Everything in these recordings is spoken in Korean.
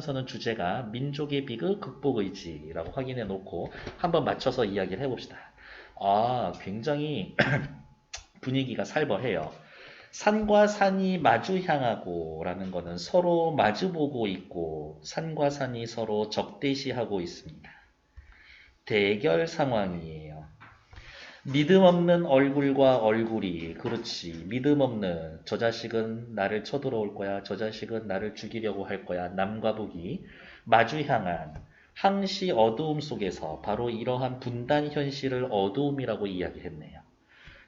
하면서는 주제가 민족의 비극 극복 의지라고 확인해 놓고 한번 맞춰서 이야기를 해봅시다. 아, 굉장히 분위기가 살벌해요. 산과 산이 마주 향하고 라는 것은 서로 마주보고 있고 산과 산이 서로 적대시하고 있습니다. 대결 상황이에요. 믿음 없는 얼굴과 얼굴이 그렇지 믿음 없는 저 자식은 나를 쳐들어올 거야 저 자식은 나를 죽이려고 할 거야 남과 북이 마주 향한 항시 어두움 속에서 바로 이러한 분단 현실을 어두움이라고 이야기했네요.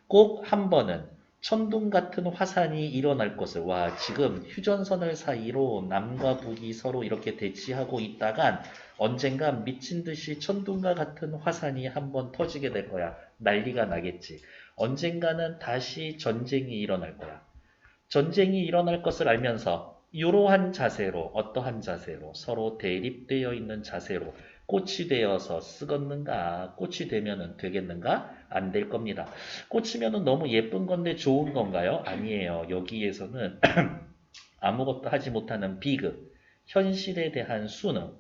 꼭 한 번은 천둥 같은 화산이 일어날 것을 와 지금 휴전선을 사이로 남과 북이 서로 이렇게 대치하고 있다간 언젠가 미친 듯이 천둥과 같은 화산이 한번 터지게 될 거야. 난리가 나겠지. 언젠가는 다시 전쟁이 일어날 거야. 전쟁이 일어날 것을 알면서 이러한 자세로 어떠한 자세로 서로 대립되어 있는 자세로 꽃이 되어서 쓰겠는가 꽃이 되면은 되겠는가 안 될 겁니다. 꽂히면은 너무 예쁜 건데 좋은 건가요? 아니에요. 여기에서는 아무것도 하지 못하는 비극, 현실에 대한 수능.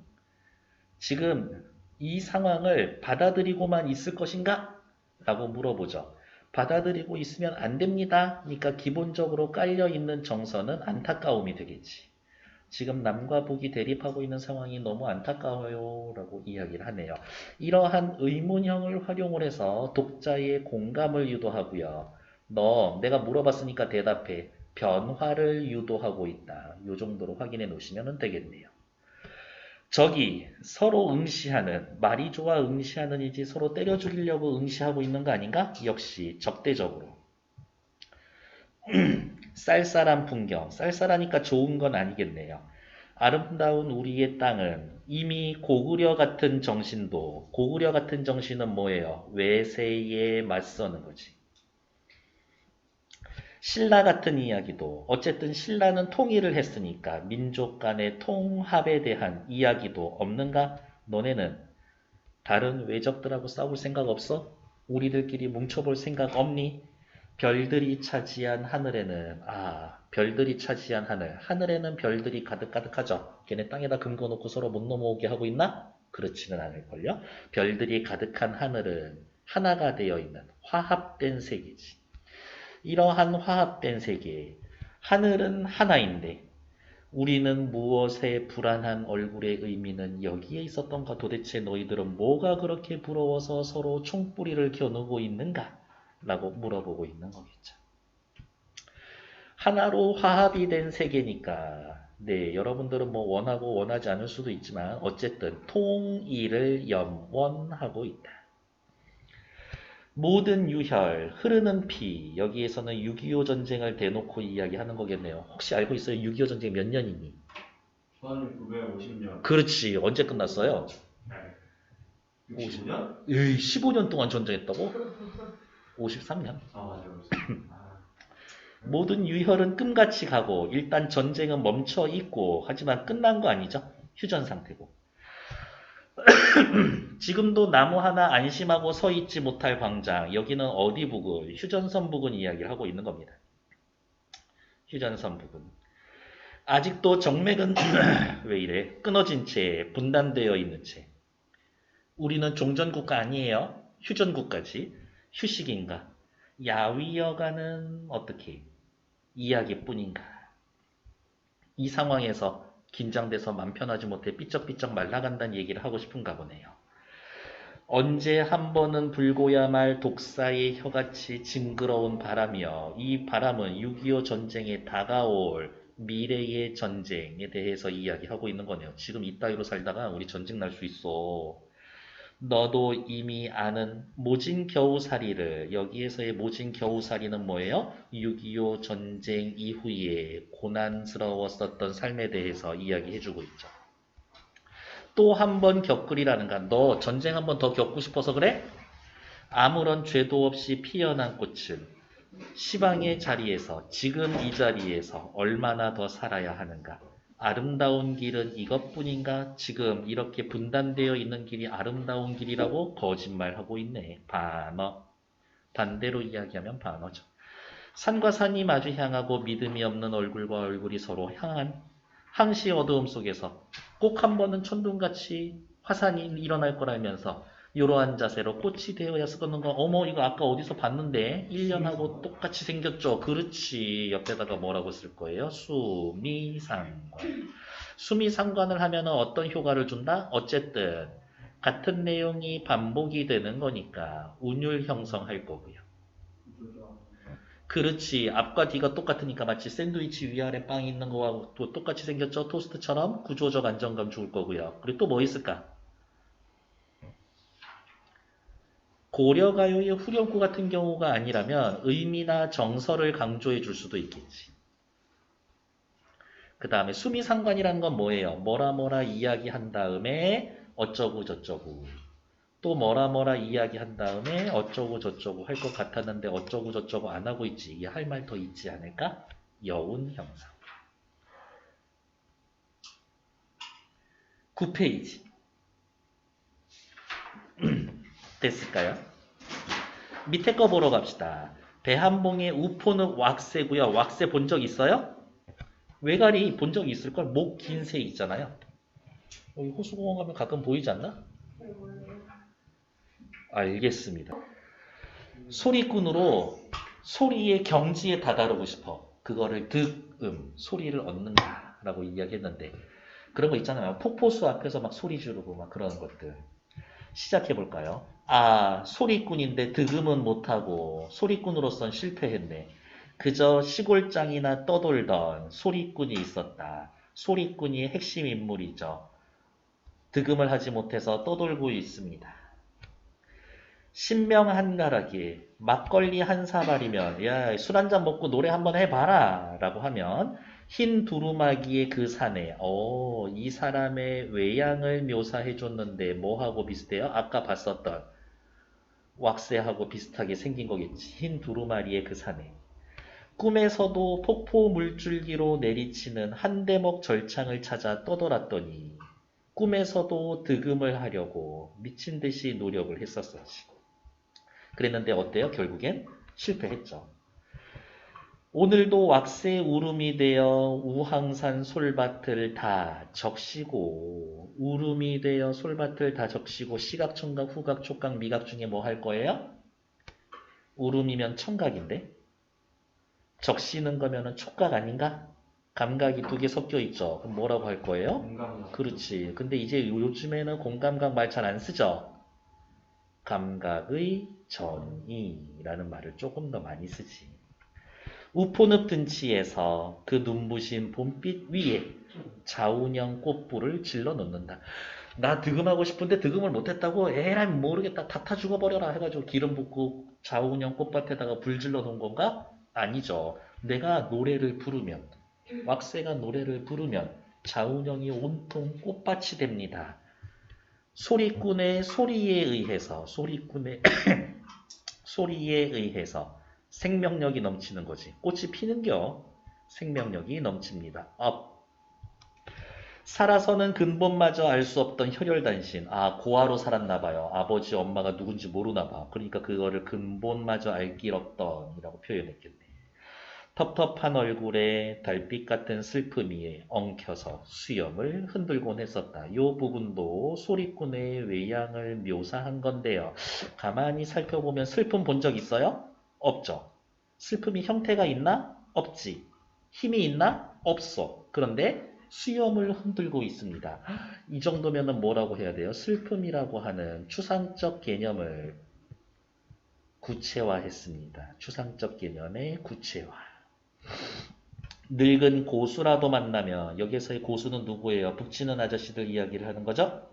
지금 이 상황을 받아들이고만 있을 것인가? 라고 물어보죠. 받아들이고 있으면 안 됩니다. 그러니까 기본적으로 깔려 있는 정서는 안타까움이 되겠지. 지금 남과 북이 대립하고 있는 상황이 너무 안타까워요. 라고 이야기를 하네요. 이러한 의문형을 활용을 해서 독자의 공감을 유도하고요. 너 내가 물어봤으니까 대답해. 변화를 유도하고 있다. 이 정도로 확인해 놓으시면 되겠네요. 적이 서로 응시하는 말이 좋아 응시하는 이지 서로 때려 죽이려고 응시하고 있는 거 아닌가? 역시 적대적으로. 쌀쌀한 풍경, 쌀쌀하니까 좋은 건 아니겠네요. 아름다운 우리의 땅은 이미 고구려 같은 정신도, 고구려 같은 정신은 뭐예요? 외세에 맞서는 거지. 신라 같은 이야기도, 어쨌든 신라는 통일을 했으니까 민족 간의 통합에 대한 이야기도 없는가? 너네는 다른 외적들하고 싸울 생각 없어? 우리들끼리 뭉쳐볼 생각 없니? 별들이 차지한 하늘에는 아 별들이 차지한 하늘 하늘에는 별들이 가득가득하죠 걔네 땅에다 금고 놓고 서로 못 넘어오게 하고 있나? 그렇지는 않을걸요 별들이 가득한 하늘은 하나가 되어 있는 화합된 세계지 이러한 화합된 세계 하늘은 하나인데 우리는 무엇의 불안한 얼굴의 의미는 여기에 있었던가 도대체 너희들은 뭐가 그렇게 부러워서 서로 총뿌리를 겨누고 있는가? 라고 물어보고 있는 거겠죠. 하나로 화합이 된 세계니까 네 여러분들은 뭐 원하고 원하지 않을 수도 있지만 어쨌든 통일을 염원하고 있다. 모든 유혈, 흐르는 피 여기에서는 6.25 전쟁을 대놓고 이야기하는 거겠네요. 혹시 알고 있어요? 6.25 전쟁 몇 년이니? 1950년. 그렇지 언제 끝났어요? 네. 60년? 에이 15년 동안 전쟁했다고? 53년. 아 맞아요. 아, 모든 유혈은 끔같이 가고 일단 전쟁은 멈춰 있고 하지만 끝난 거 아니죠? 휴전 상태고. 지금도 나무 하나 안심하고 서 있지 못할 광장. 여기는 어디 부근? 휴전선 부근 이야기를 하고 있는 겁니다. 휴전선 부근. 아직도 정맥은 왜 이래? 끊어진 채, 분단되어 있는 채. 우리는 종전국가 아니에요. 휴전국가지. 휴식인가? 야위여가는 어떻게? 이야기뿐인가? 이 상황에서 긴장돼서 맘 편하지 못해 삐쩍삐쩍 말라간다는 얘기를 하고 싶은가 보네요. 언제 한 번은 불고야 말 독사의 혀같이 징그러운 바람이여 이 바람은 6.25 전쟁에 다가올 미래의 전쟁에 대해서 이야기하고 있는 거네요. 지금 이따위로 살다가 우리 전쟁 날 수 있어. 너도 이미 아는 모진 겨우살이를 여기에서의 모진 겨우살이는 뭐예요? 6.25 전쟁 이후에 고난스러웠었던 삶에 대해서 이야기해주고 있죠. 또 한 번 겪으리라는가? 너 전쟁 한 번 더 겪고 싶어서 그래? 아무런 죄도 없이 피어난 꽃은 시방의 자리에서 지금 이 자리에서 얼마나 더 살아야 하는가? 아름다운 길은 이것뿐인가? 지금 이렇게 분단되어 있는 길이 아름다운 길이라고 거짓말하고 있네. 반어. 반대로 이야기하면 반어죠. 산과 산이 마주 향하고 믿음이 없는 얼굴과 얼굴이 서로 향한 항시 어두움 속에서 꼭 한 번은 천둥같이 화산이 일어날 거라면서 이러한 자세로 꽃이 되어야 쓰는 거 어머 이거 아까 어디서 봤는데? 1년하고 똑같이 생겼죠. 그렇지. 옆에다가 뭐라고 쓸 거예요? 수미상관. 수미상관을 하면 어떤 효과를 준다? 어쨌든 같은 내용이 반복이 되는 거니까 운율 형성할 거고요. 그렇지. 앞과 뒤가 똑같으니까 마치 샌드위치 위아래 빵이 있는 거하고 또 똑같이 생겼죠? 토스트처럼 구조적 안정감 줄 거고요. 그리고 또 뭐 있을까 고려가요의 후렴구 같은 경우가 아니라면 의미나 정서를 강조해 줄 수도 있겠지. 그 다음에 수미상관이라는 건 뭐예요? 뭐라 뭐라 이야기한 다음에 어쩌고 저쩌고 또 뭐라 뭐라 이야기한 다음에 어쩌고 저쩌고 할 것 같았는데 어쩌고 저쩌고 안 하고 있지. 이게 할 말 더 있지 않을까? 여운 형상. 9페이지. 됐을까요? 밑에 거 보러 갑시다. 대한봉의 우포는 왁새고요. 왁새 본 적 있어요? 외가리 본적 있을걸? 목 긴 새 있잖아요. 여기 호수공원 가면 가끔 보이지 않나? 알겠습니다. 소리꾼으로 소리의 경지에 다다르고 싶어. 그거를 득음, 소리를 얻는다 라고 이야기했는데 그런 거 있잖아요. 폭포수 앞에서 막 소리 지르고 막 그런 것들. 시작해 볼까요? 아, 소리꾼인데 득음은 못하고 소리꾼으로선 실패했네. 그저 시골장이나 떠돌던 소리꾼이 있었다. 소리꾼이 핵심 인물이죠. 득음을 하지 못해서 떠돌고 있습니다. 신명 한 가락이 막걸리 한 사발이면 야, 술 한 잔 먹고 노래 한번 해봐라 라고 하면 흰 두루마기의 그 산에 오, 이 사람의 외양을 묘사해 줬는데 뭐하고 비슷해요? 아까 봤었던 왁새하고 비슷하게 생긴 거겠지. 흰 두루마리의 그 산에 꿈에서도 폭포 물줄기로 내리치는 한 대목 절창을 찾아 떠돌았더니 꿈에서도 득음을 하려고 미친 듯이 노력을 했었었지. 그랬는데 어때요? 결국엔 실패했죠. 오늘도 왁새 우름이 되어 우항산 솔밭을 다 적시고 우름이 되어 솔밭을 다 적시고 시각, 청각, 후각, 촉각, 미각 중에 뭐 할 거예요? 우름이면 청각인데 적시는 거면은 촉각 아닌가? 감각이 두 개 섞여 있죠. 그럼 뭐라고 할 거예요? 공감. 그렇지. 근데 이제 요즘에는 공감각 말 잘 안 쓰죠. 감각의 전이라는 말을 조금 더 많이 쓰지. 우포늪 든치에서 그 눈부신 봄빛 위에 좌운형 꽃불을 질러 놓는다. 나 득음하고 싶은데 득음을 못했다고 에라이 모르겠다 다타 죽어버려라 해가지고 기름 붓고 좌운형 꽃밭에다가 불 질러 놓은 건가? 아니죠. 내가 노래를 부르면 왁새가 노래를 부르면 좌운형이 온통 꽃밭이 됩니다. 소리꾼의 소리에 의해서 소리꾼의 소리에 의해서 생명력이 넘치는 거지. 꽃이 피는겨 생명력이 넘칩니다. 업. 살아서는 근본마저 알 수 없던 혈혈단신. 아, 고아로 살았나 봐요. 아버지, 엄마가 누군지 모르나 봐. 그러니까 그거를 근본마저 알 길 없던 이라고 표현했겠네. 텁텁한 얼굴에 달빛 같은 슬픔이 엉켜서 수염을 흔들곤 했었다. 이 부분도 소리꾼의 외양을 묘사한 건데요. 가만히 살펴보면 슬픔 본 적 있어요? 없죠. 슬픔이 형태가 있나? 없지. 힘이 있나? 없어. 그런데 수염을 흔들고 있습니다. 이 정도면 뭐라고 해야 돼요? 슬픔이라고 하는 추상적 개념을 구체화했습니다. 추상적 개념의 구체화. 늙은 고수라도 만나면 여기서의 고수는 누구예요? 북치는 아저씨들 이야기를 하는 거죠?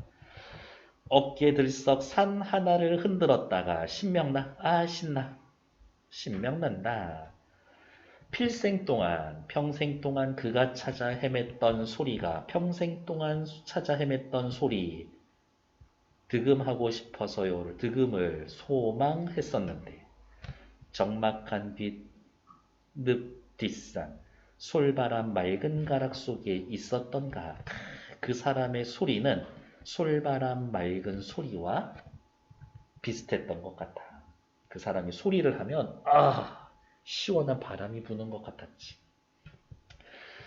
어깨 들썩 산 하나를 흔들었다가 신명나? 아 신나. 신명난다. 필생 동안, 평생 동안 그가 찾아 헤맸던 소리가 평생 동안 찾아 헤맸던 소리 득음하고 싶어서요. 득음을 소망했었는데 적막한 빛, 늪 뒷산, 솔바람 맑은 가락 속에 있었던가 그 사람의 소리는 솔바람 맑은 소리와 비슷했던 것 같아. 그 사람이 소리를 하면 아 시원한 바람이 부는 것 같았지.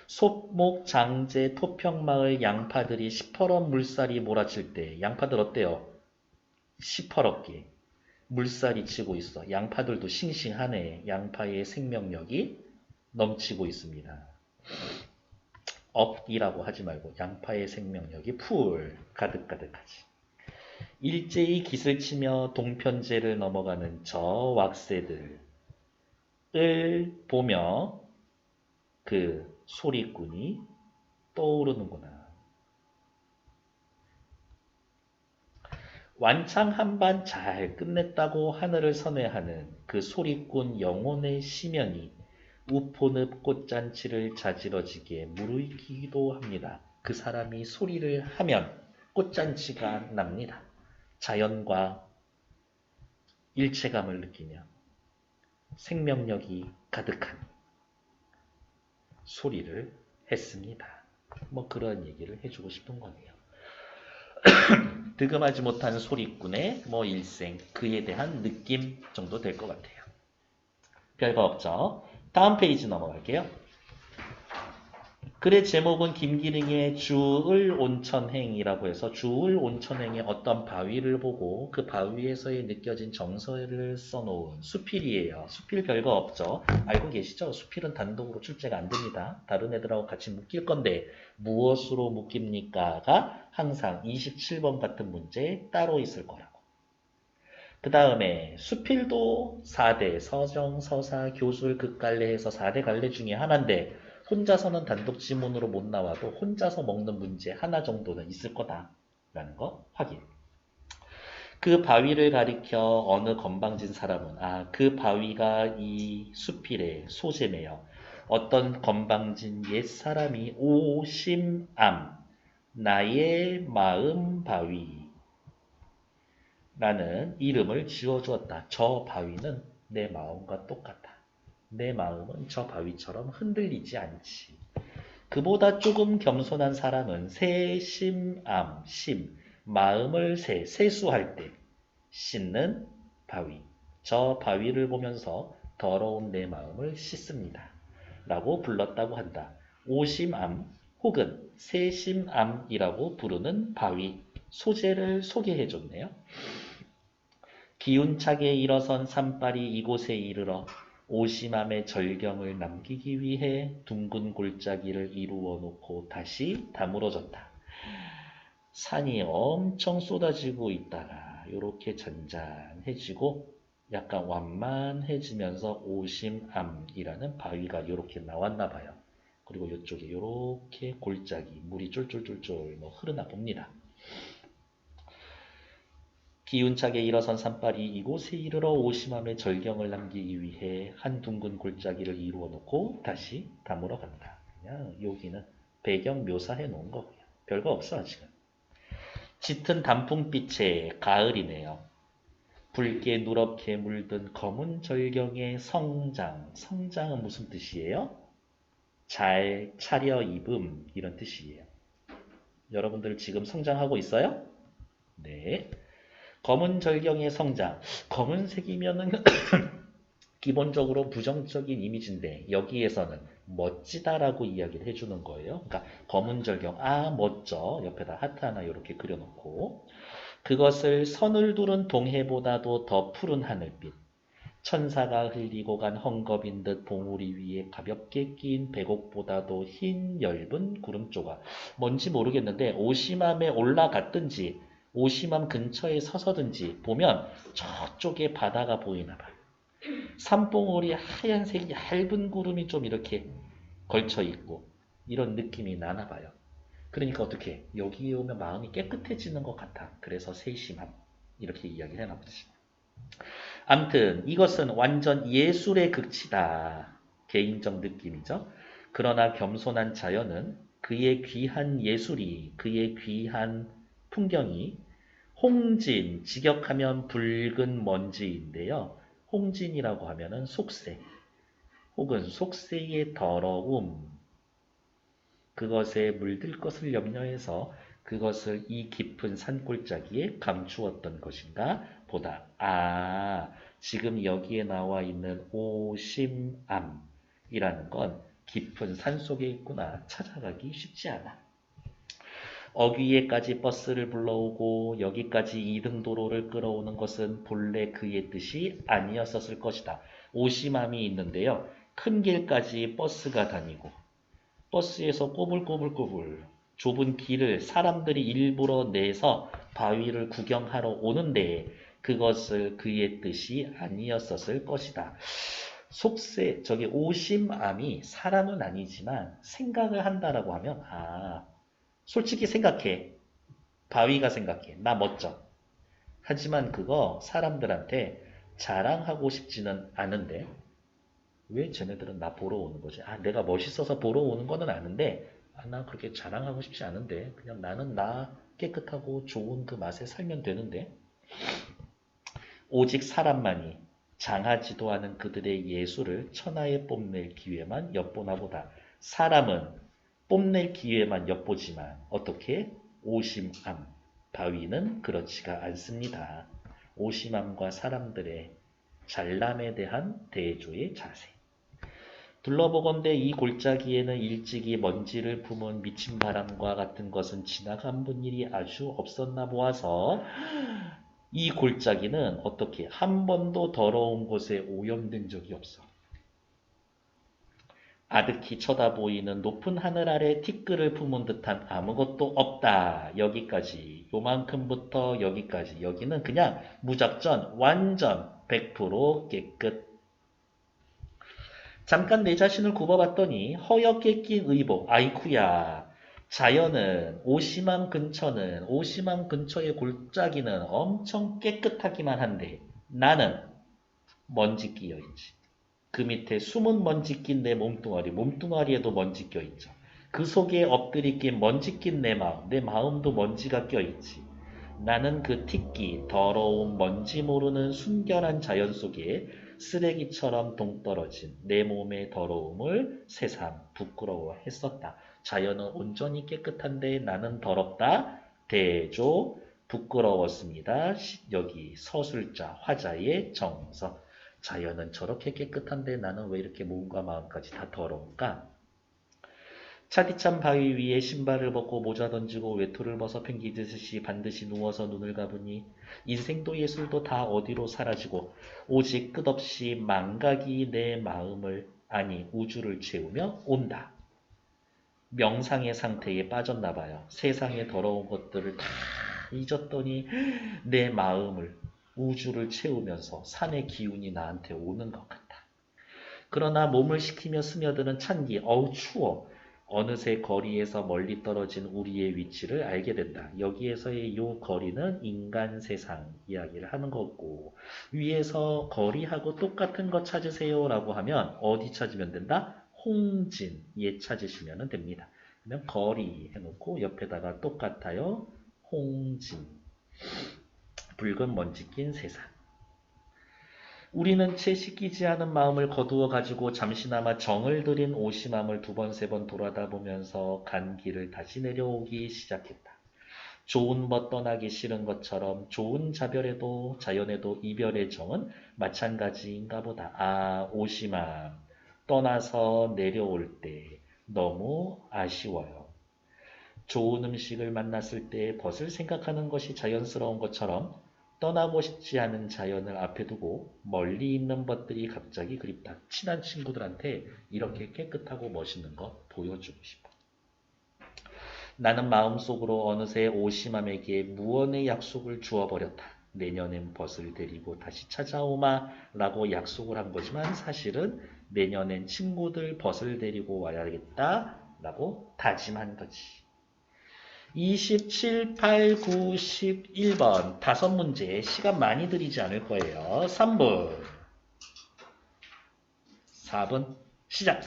솥목 장제 토평마을 양파들이 시퍼런 물살이 몰아칠 때 양파들 어때요? 시퍼렇게 물살이 치고 있어. 양파들도 싱싱하네. 양파의 생명력이 넘치고 있습니다. 업이라고 하지 말고 양파의 생명력이 풀 가득가득하지. 일제히 깃을 치며 동편제를 넘어가는 저 왁새들 을 보며 그 소리꾼이 떠오르는구나. 완창 한 반 잘 끝냈다고 하늘을 선회하는 그 소리꾼 영혼의 시면이 우포늪 꽃잔치를 자지러지게 무르익기도 합니다. 그 사람이 소리를 하면 꽃잔치가 납니다. 자연과 일체감을 느끼며 생명력이 가득한 소리를 했습니다. 뭐 그런 얘기를 해주고 싶은 거네요. 득음하지 못한 소리꾼의 뭐 일생 그에 대한 느낌 정도 될 것 같아요. 별거 없죠. 다음 페이지 넘어갈게요. 글의 제목은 김기능의 주을 온천행이라고 해서 주을 온천행의 어떤 바위를 보고 그 바위에서의 느껴진 정서를 써놓은 수필이에요. 수필 별거 없죠. 알고 계시죠? 수필은 단독으로 출제가 안 됩니다. 다른 애들하고 같이 묶일 건데 무엇으로 묶입니까가 항상 27번 같은 문제 따로 있을 거라고. 그 다음에 수필도 4대 서정, 서사, 교술, 극갈래해서 4대 갈래 중에 하나인데 혼자서는 단독 지문으로 못 나와도 혼자서 먹는 문제 하나 정도는 있을 거다라는 거 확인. 그 바위를 가리켜 어느 건방진 사람은 아 그 바위가 이 수필의 소재네요. 어떤 건방진 옛 사람이 오심암 나의 마음 바위 라는 이름을 지어주었다. 저 바위는 내 마음과 똑같아. 내 마음은 저 바위처럼 흔들리지 않지. 그보다 조금 겸손한 사람은 세심암, 심, 마음을 세, 세수할 때 씻는 바위. 저 바위를 보면서 더러운 내 마음을 씻습니다. 라고 불렀다고 한다. 오심암 혹은 세심암이라고 부르는 바위. 소재를 소개해 줬네요. 기운차게 일어선 산발이 이곳에 이르러 오심함의 절경을 남기기 위해 둥근 골짜기를 이루어 놓고 다시 다물어졌다. 산이 엄청 쏟아지고 있다가 이렇게 잔잔해지고 약간 완만해지면서 오심암이라는 바위가 이렇게 나왔나 봐요. 그리고 이쪽에 이렇게 골짜기 물이 쫄쫄쫄쫄 뭐 흐르나 봅니다. 기운차게 일어선 산발이 이곳에 이르러 오심함의 절경을 남기기 위해 한 둥근 골짜기를 이루어 놓고 다시 다물어 간다. 그냥 여기는 배경 묘사해 놓은 거고요. 별거 없어 아직은. 짙은 단풍빛의 가을이네요. 붉게 누렇게 물든 검은 절경의 성장. 성장은 무슨 뜻이에요? 잘 차려 입음 이런 뜻이에요. 여러분들 지금 성장하고 있어요? 네. 검은 절경의 성장. 검은색이면은 기본적으로 부정적인 이미지인데 여기에서는 멋지다라고 이야기를 해주는 거예요. 그러니까 검은 절경, 아 멋져. 옆에다 하트 하나 이렇게 그려놓고 그것을 선을 두른 동해보다도 더 푸른 하늘빛. 천사가 흘리고 간 헝겊인 듯 봉우리 위에 가볍게 낀 백옥보다도 흰 엷은 구름 조각. 뭔지 모르겠는데 오심함에 올라갔든지 오심함 근처에 서서든지 보면 저쪽에 바다가 보이나 봐요. 산봉우리 하얀색 얇은 구름이 좀 이렇게 걸쳐 있고 이런 느낌이 나나 봐요. 그러니까 어떻게 여기에 오면 마음이 깨끗해지는 것 같아. 그래서 세심함 이렇게 이야기를 해나 보지. 암튼 이것은 완전 예술의 극치다. 개인적 느낌이죠. 그러나 겸손한 자연은 그의 귀한 예술이 그의 귀한 풍경이 홍진, 직역하면 붉은 먼지인데요. 홍진이라고 하면은 속세 혹은 속세의 더러움 그것에 물들 것을 염려해서 그것을 이 깊은 산골짜기에 감추었던 것인가 보다. 아, 지금 여기에 나와 있는 오심암이라는 건 깊은 산 속에 있구나. 찾아가기 쉽지 않아. 어귀에까지 버스를 불러오고 여기까지 2등 도로를 끌어오는 것은 본래 그의 뜻이 아니었었을 것이다. 오심함이 있는데요. 큰 길까지 버스가 다니고 버스에서 꼬불꼬불꼬불 좁은 길을 사람들이 일부러 내서 바위를 구경하러 오는데 그것을 그의 뜻이 아니었었을 것이다. 속세 저기 오심암이 사람은 아니지만 생각을 한다라고 하면 아 솔직히 생각해 바위가 생각해 나 멋져 하지만 그거 사람들한테 자랑하고 싶지는 않은데 왜 쟤네들은 나 보러 오는 거지? 아 내가 멋있어서 보러 오는 거는 아는데 아, 나 그렇게 자랑하고 싶지 않은데 그냥 나는 나 깨끗하고 좋은 그 맛에 살면 되는데 오직 사람만이 장하지도 않은 그들의 예술을 천하에 뽐낼 기회만 엿보나 보다. 사람은 뽐낼 기회만 엿보지만 어떻게? 오심암, 바위는 그렇지가 않습니다. 오심암과 사람들의 잘남에 대한 대조의 자세. 둘러보건대 이 골짜기에는 일찍이 먼지를 품은 미친 바람과 같은 것은 지나간 분 일이 아주 없었나 보아서 이 골짜기는 어떻게 한 번도 더러운 곳에 오염된 적이 없어. 아득히 쳐다보이는 높은 하늘 아래 티끌을 품은 듯한 아무것도 없다. 여기까지. 요만큼부터 여기까지. 여기는 그냥 무작전, 완전 100% 깨끗. 잠깐 내 자신을 굽어봤더니 허옇게 낀 의복. 아이쿠야. 자연은 오심암 근처는 오심암 근처의 골짜기는 엄청 깨끗하기만 한데 나는 먼지 끼어 있지. 그 밑에 숨은 먼지 낀 내 몸뚱아리, 몸뚱아리에도 먼지 껴 있죠. 그 속에 엎드리 낀 먼지 낀 내 마음, 내 마음도 먼지가 껴 있지. 나는 그 티끼, 더러운 먼지 모르는 순결한 자연 속에 쓰레기처럼 동떨어진 내 몸의 더러움을 새삼 부끄러워했었다. 자연은 온전히 깨끗한데 나는 더럽다. 대조 부끄러웠습니다. 시- 여기 서술자 화자의 정서. 자연은 저렇게 깨끗한데 나는 왜 이렇게 몸과 마음까지 다 더러운가? 차디찬 바위 위에 신발을 벗고 모자 던지고 외투를 벗어 팽기듯이 반드시 누워서 눈을 감으니 인생도 예술도 다 어디로 사라지고 오직 끝없이 망각이 내 마음을 아니 우주를 채우며 온다. 명상의 상태에 빠졌나 봐요. 세상의 더러운 것들을 다 잊었더니 내 마음을 우주를 채우면서 산의 기운이 나한테 오는 것 같다. 그러나 몸을 식히며 스며드는 찬기, 어우 추워. 어느새 거리에서 멀리 떨어진 우리의 위치를 알게 된다. 여기에서의 요 거리는 인간 세상 이야기를 하는 거고 위에서 거리하고 똑같은 거 찾으세요 라고 하면 어디 찾으면 된다? 홍진 예 찾으시면 됩니다. 그러면 거리 해놓고 옆에다가 똑같아요. 홍진 붉은 먼지 낀 세상 우리는 채 씻기지 않은 마음을 거두어 가지고 잠시나마 정을 들인 오심함을 두 번 세 번 돌아다 보면서 간 길을 다시 내려오기 시작했다. 좋은 벗 떠나기 싫은 것처럼 좋은 자별에도 자연에도 이별의 정은 마찬가지인가 보다. 아, 오심함. 떠나서 내려올 때 너무 아쉬워요. 좋은 음식을 만났을 때 벗을 생각하는 것이 자연스러운 것처럼 떠나고 싶지 않은 자연을 앞에 두고 멀리 있는 것들이 갑자기 그립다. 친한 친구들한테 이렇게 깨끗하고 멋있는 거 보여주고 싶어. 나는 마음속으로 어느새 오심함에게 무언의 약속을 주어버렸다. 내년엔 벗을 데리고 다시 찾아오마 라고 약속을 한 거지만 사실은 내년엔 친구들 벗을 데리고 와야겠다 라고 다짐한 거지. 27, 8, 9, 11번 다섯 문제 시간 많이 들이지 않을 거예요. 3분 4분 시작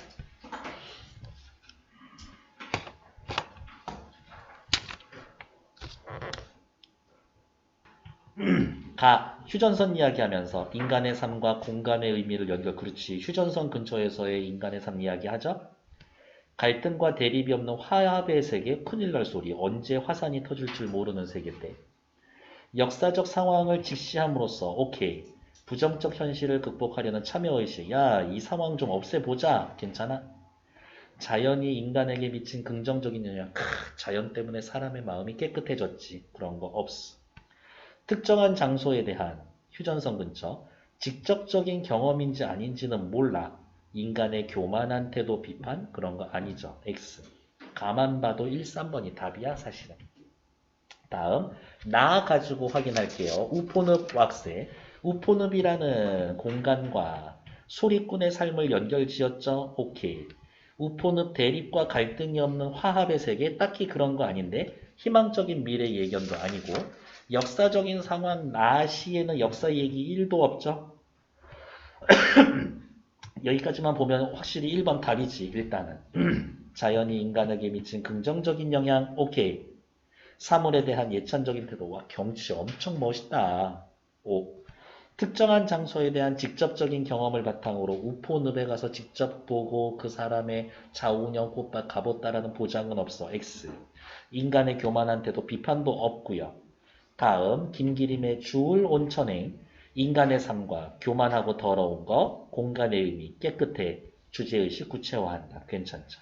가 휴전선 이야기하면서 인간의 삶과 공간의 의미를 연결 그렇지 휴전선 근처에서의 인간의 삶 이야기하죠? 갈등과 대립이 없는 화합의 세계 큰일 날 소리 언제 화산이 터질 줄 모르는 세계인데 역사적 상황을 직시함으로써 오케이 부정적 현실을 극복하려는 참여의식 야 이 상황 좀 없애보자 괜찮아? 자연이 인간에게 미친 긍정적인 영향. 크, 자연 때문에 사람의 마음이 깨끗해졌지. 그런 거 없어. 특정한 장소에 대한 휴전선 근처. 직접적인 경험인지 아닌지는 몰라. 인간의 교만한 태도 비판? 그런 거 아니죠. X. 가만 봐도 1, 3번이 답이야, 사실은. 다음, 나 가지고 확인할게요. 우포늪 왁세. 우포늪이라는 공간과 소리꾼의 삶을 연결 지었죠? 오케이. 우포늪 대립과 갈등이 없는 화합의 세계? 딱히 그런 거 아닌데, 희망적인 미래 예견도 아니고, 역사적인 상황 나 시에는 역사 얘기 1도 없죠? 여기까지만 보면 확실히 1번 답이지, 일단은. 자연이 인간에게 미친 긍정적인 영향, 오케이. 사물에 대한 예찬적인 태도, 와, 경치 엄청 멋있다. 5. 특정한 장소에 대한 직접적인 경험을 바탕으로 우포늪에 가서 직접 보고 그 사람의 좌우년 꽃밭 가봤다라는 보장은 없어. X. 인간의 교만한 태도 비판도 없고요. 다음 김기림의 주울 온천행 인간의 삶과 교만하고 더러운 것 공간의 의미 깨끗해 주제의식 구체화한다. 괜찮죠.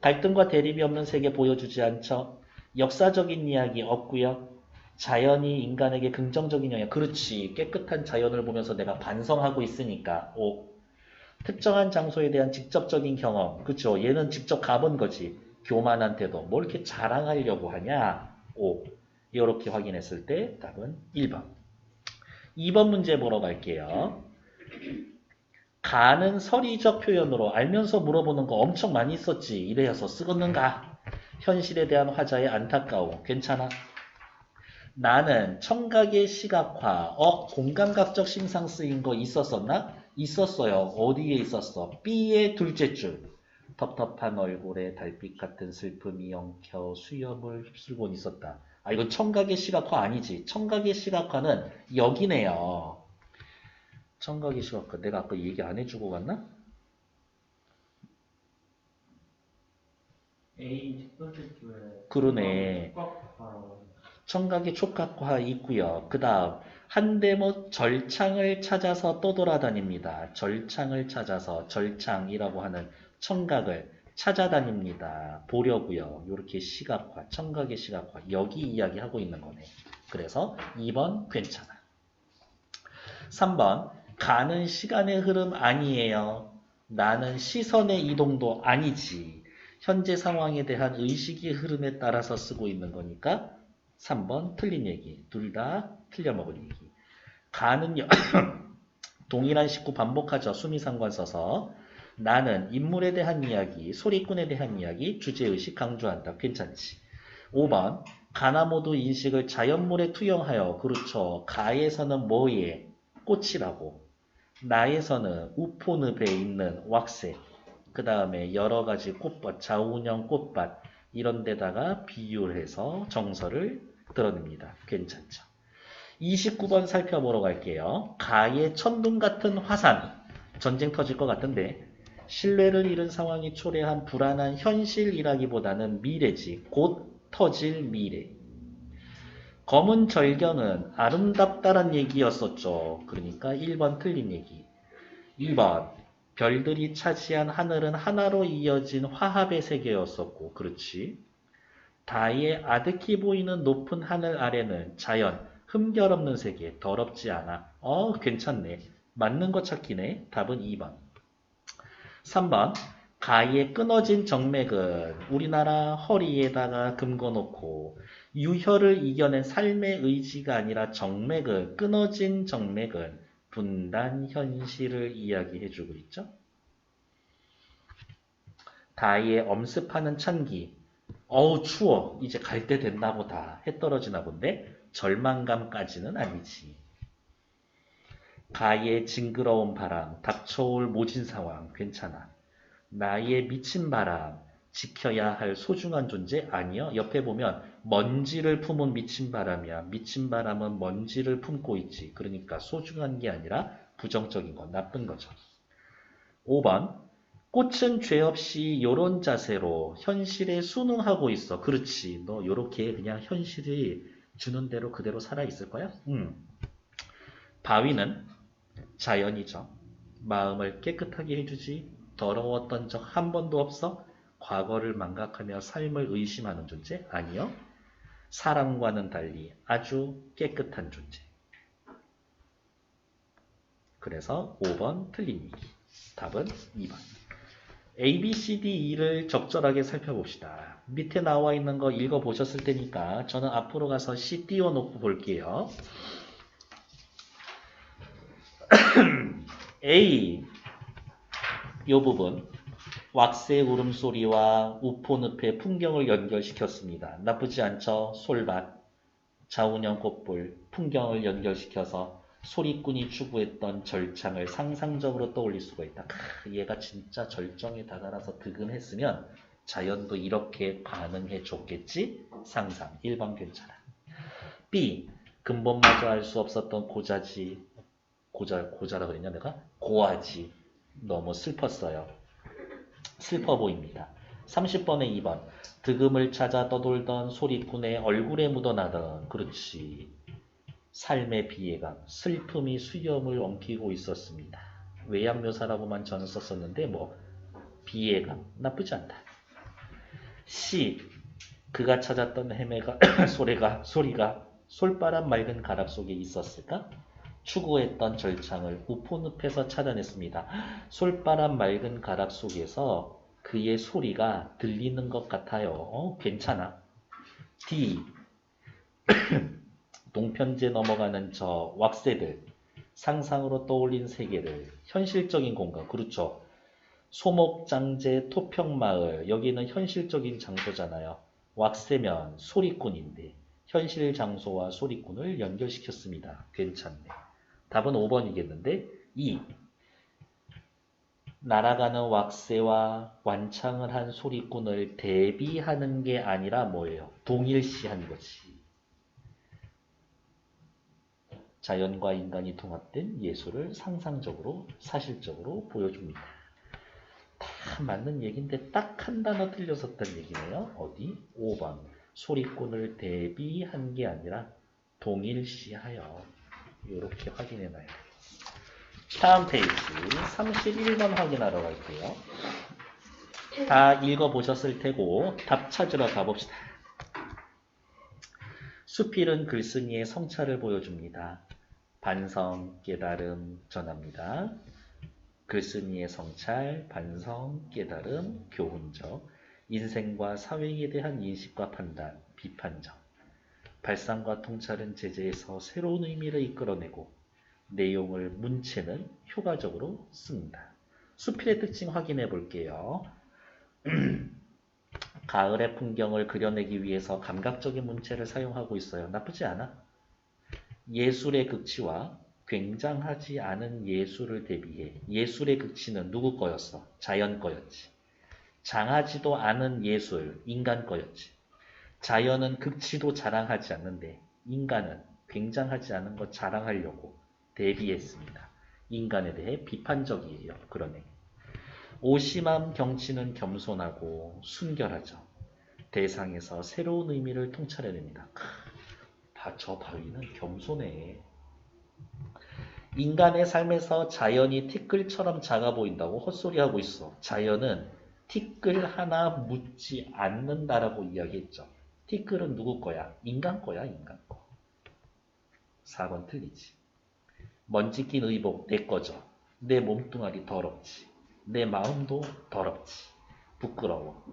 갈등과 대립이 없는 세계 보여주지 않죠. 역사적인 이야기 없고요. 자연이 인간에게 긍정적인 영향. 그렇지. 깨끗한 자연을 보면서 내가 반성하고 있으니까. 오. 특정한 장소에 대한 직접적인 경험. 그쵸. 얘는 직접 가본 거지. 교만한 태도. 뭘 이렇게 자랑하려고 하냐. 오. 이렇게 확인했을 때 답은 1번. 2번 문제 보러 갈게요. 가는 서리적 표현으로 알면서 물어보는 거 엄청 많이 썼지. 이래서 쓰겠는가? 현실에 대한 화자의 안타까움. 괜찮아? 나는 청각의 시각화. 어? 공감각적 심상 쓰인 거 있었었나? 있었어요. 어디에 있었어? B의 둘째 줄. 텁텁한 얼굴에 달빛 같은 슬픔이 엉켜 수염을 휩쓸곤 있었다. 아, 이건 청각의 시각화 아니지. 청각의 시각화는 여기네요. 청각의 시각화. 내가 아까 얘기 안 해주고 갔나? A 첫 번째 줄에 그러네. 꽉 청각의 촉각화 있고요. 그 다음 한대못 절창을 찾아서 떠돌아다닙니다. 절창을 찾아서 절창이라고 하는 청각을 찾아다닙니다. 보려고요. 이렇게 시각화, 청각의 시각화 여기 이야기하고 있는 거네. 그래서 2번 괜찮아. 3번 가는 시간의 흐름 아니에요. 나는 시선의 이동도 아니지. 현재 상황에 대한 의식의 흐름에 따라서 쓰고 있는 거니까 3번 틀린 얘기. 둘 다 틀려먹을 얘기. 가는요. 동일한 식구 반복하죠. 수미상관 써서. 나는 인물에 대한 이야기, 소리꾼에 대한 이야기, 주제의식 강조한다. 괜찮지. 5번. 가나 모두 인식을 자연물에 투영하여. 그렇죠. 가에서는 뭐에? 꽃이라고. 나에서는 우포늪에 있는 왁색. 그 다음에 여러 가지 꽃밭, 좌우년 꽃밭. 이런 데다가 비율해서 정서를 드러냅니다. 괜찮죠. 29번 살펴보러 갈게요. 가의 천둥 같은 화산. 전쟁 터질 것 같은데 신뢰를 잃은 상황이 초래한 불안한 현실이라기보다는 미래지. 곧 터질 미래. 검은 절견은 아름답다란 얘기였었죠. 그러니까 1번 틀린 얘기. 2번 별들이 차지한 하늘은 하나로 이어진 화합의 세계였었고 그렇지. 다의 아득히 보이는 높은 하늘 아래는 자연, 흠결 없는 세계, 더럽지 않아. 어, 괜찮네. 맞는 거 찾기네. 답은 2번. 3번. 가의 끊어진 정맥은 우리나라 허리에다가 금거놓고 유혈을 이겨낸 삶의 의지가 아니라 정맥은 끊어진 정맥은 분단 현실을 이야기해주고 있죠. 다이의 엄습하는 찬기. 어우 추워. 이제 갈 때 됐나 보다. 해 떨어지나 본데 절망감까지는 아니지. 가의 징그러운 바람, 닥쳐올 모진 상황 괜찮아. 나의 미친 바람, 지켜야 할 소중한 존재 아니요. 옆에 보면 먼지를 품은 미친 바람이야. 미친 바람은 먼지를 품고 있지. 그러니까 소중한 게 아니라 부정적인 거, 나쁜 거죠. 5번. 꽃은 죄 없이 요런 자세로 현실에 순응하고 있어. 그렇지. 너 요렇게 그냥 현실이 주는 대로 그대로 살아 있을 거야? 음. 바위는 자연이죠. 마음을 깨끗하게 해주지. 더러웠던 적 한 번도 없어? 과거를 망각하며 삶을 의심하는 존재? 아니요. 사람과는 달리 아주 깨끗한 존재. 그래서 5번 틀린 얘기. 답은 2번. A, B, C, D, E를 적절하게 살펴봅시다. 밑에 나와 있는 거 읽어보셨을 테니까 저는 앞으로 가서 C 띄워놓고 볼게요. A 요 부분 왁스의 울음소리와 우포늪의 풍경을 연결시켰습니다. 나쁘지 않죠? 솔밭, 좌우년 꽃불, 풍경을 연결시켜서 소리꾼이 추구했던 절창을 상상적으로 떠올릴 수가 있다. 크, 얘가 진짜 절정에 다다라서 득음했으면 자연도 이렇게 반응해 줬겠지? 상상. 1번 괜찮아. B. 근본마저 알 수 없었던 고자지. 고자, 고자라 그랬냐 내가? 고아지. 너무 슬펐어요. 슬퍼 보입니다. 30번에 2번. 득음을 찾아 떠돌던 소리꾼의 얼굴에 묻어나던 그렇지. 삶의 비애감, 슬픔이 수염을 엉키고 있었습니다. 외양묘사라고만 저는 썼었는데 뭐 비애감 나쁘지 않다. C. 그가 찾았던 헤매가 소리가 소리가 솔바람 맑은 가락 속에 있었을까? 추구했던 절창을 우포늪에서 찾아냈습니다. 솔바람 맑은 가락 속에서 그의 소리가 들리는 것 같아요. 어, 괜찮아. D. 동편제 넘어가는 저 왁새들 상상으로 떠올린 세계를 현실적인 공간 그렇죠. 소목장제 토평마을 여기는 현실적인 장소잖아요. 왁새면 소리꾼인데 현실 장소와 소리꾼을 연결시켰습니다. 괜찮네. 답은 5번이겠는데 2. 날아가는 왁새와 완창을 한 소리꾼을 대비하는 게 아니라 뭐예요? 동일시한 거지. 자연과 인간이 통합된 예술을 상상적으로 사실적으로 보여줍니다. 다 맞는 얘기인데 딱 한 단어 틀렸었던 얘기네요. 어디? 5번. 소리꾼을 대비한 게 아니라 동일시하여 이렇게 확인해 놔야 돼요. 다음 페이지 31번 확인하러 갈게요. 다 읽어보셨을 테고 답 찾으러 가봅시다. 수필은 글쓴이의 성찰을 보여줍니다. 반성, 깨달음 전합니다. 글쓴이의 성찰, 반성, 깨달음, 교훈적, 인생과 사회에 대한 인식과 판단, 비판적. 발상과 통찰은 제재에서 새로운 의미를 이끌어내고 내용을 문체는 효과적으로 씁니다. 수필의 특징 확인해 볼게요. 가을의 풍경을 그려내기 위해서 감각적인 문체를 사용하고 있어요. 나쁘지 않아. 예술의 극치와 굉장하지 않은 예술을 대비해 예술의 극치는 누구 거였어? 자연 거였지. 장하지도 않은 예술, 인간 거였지. 자연은 극치도 자랑하지 않는데 인간은 굉장하지 않은 것 자랑하려고 대비했습니다. 인간에 대해 비판적이에요. 그러네. 오심함 경치는 겸손하고 순결하죠. 대상에서 새로운 의미를 통찰해냅니다. 저 바위는 겸손해. 인간의 삶에서 자연이 티끌처럼 작아 보인다고 헛소리하고 있어. 자연은 티끌 하나 묻지 않는다라고 이야기했죠. 티끌은 누구 거야? 인간 거야, 인간 거. 4번 틀리지. 먼지 낀 의복 내 거죠. 내 몸뚱아리 더럽지. 내 마음도 더럽지. 부끄러워.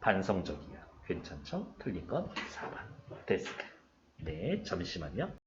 반성적이야. 괜찮죠? 틀린 건 4번. 됐을까? 네, 잠시만요.